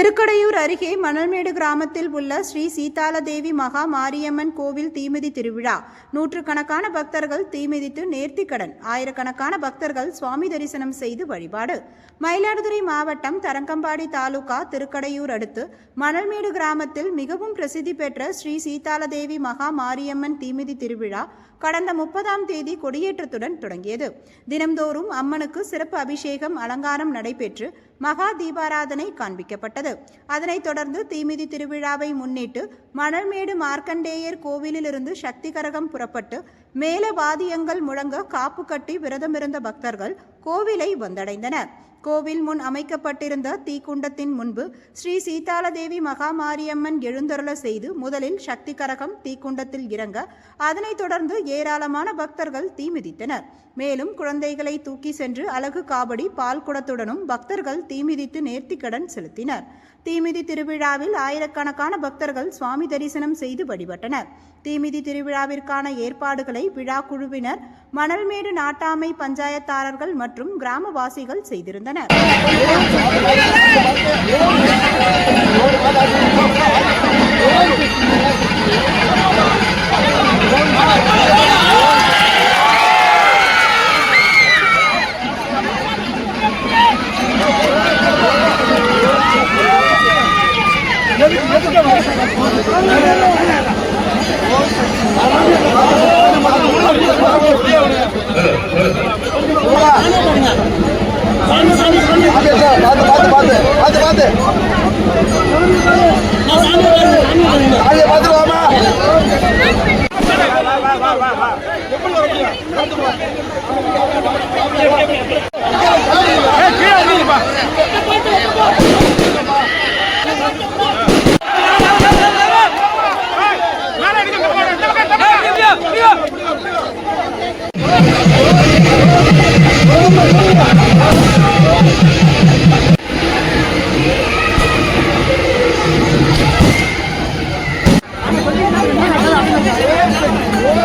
திருக்கடையூர் அருகே மணல்மேடு கிராமத்தில் உள்ள ஸ்ரீ சீதாலதேவி மகா மாரியம்மன் கோவில் தீமிதி திருவிழா. நூற்றுக்கணக்கான பக்தர்கள் தீமிதித்து நேர்த்திக்கடன். ஆயிரக்கணக்கான பக்தர்கள் சுவாமி தரிசனம் செய்து வழிபாடு. மயிலாடுதுறை மாவட்டம் தரங்கம்பாடி தாலுகா திருக்கடையூர் அடுத்து மணல்மேடு கிராமத்தில் மிகவும் பிரசித்தி பெற்ற ஸ்ரீ சீதாலதேவி மகா மாரியம்மன் தீமிதி திருவிழா கடந்த முப்பதாம் தேதி கொடியேற்றத்துடன் தொடங்கியது. தினம்தோறும் அம்மனுக்கு சிறப்பு அபிஷேகம் அலங்காரம் நடைபெற்று மகா தீபாராதனை காண்பிக்கப்பட்டது. அதனைத் தொடர்ந்து தீமிதி திருவிழாவை முன்னிட்டு மணல்மேடு மார்க்கண்டேயர் கோவிலிலிருந்து சக்தி கரகம் புறப்பட்டு மேல வாதியங்கள் முழங்க காப்பு கட்டி விரதமிருந்த பக்தர்கள் கோவிலை வந்தடைந்தனர். கோவில் முன் அமைக்கப்பட்டிருந்த தீக்குண்டத்தின் முன்பு ஸ்ரீ சீதாலதேவி மகாமாரியம்மன் எழுந்தருள செய்து முதலில் சக்தி கரகம் தீக்குண்டத்தில் இறங்க அதனைத் தொடர்ந்து ஏராளமான பக்தர்கள் தீ மிதித்தனர். மேலும் குழந்தைகளை தூக்கி சென்று அழகு காவடி பால் குடத்துடனும் பக்தர்கள் தீமிதித்து நேர்த்திக்கடன் செலுத்தினர். தீமிதி திருவிழாவில் ஆயிரக்கணக்கான பக்தர்கள் சுவாமி தரிசனம் செய்து வழிபட்டனர். தீமிதி திருவிழாவிற்கான ஏற்பாடுகளை விழா குழுவினர் மணல்மேடு நாட்டாமை பஞ்சாயத்தாரர்கள் மற்றும் கிராமவாசிகள் செய்திருந்தனர். だね。பார்த்து பார்த்து பார்த்து பார்த்து பார்த்து ஆளிய பார்த்துருவாமா Thank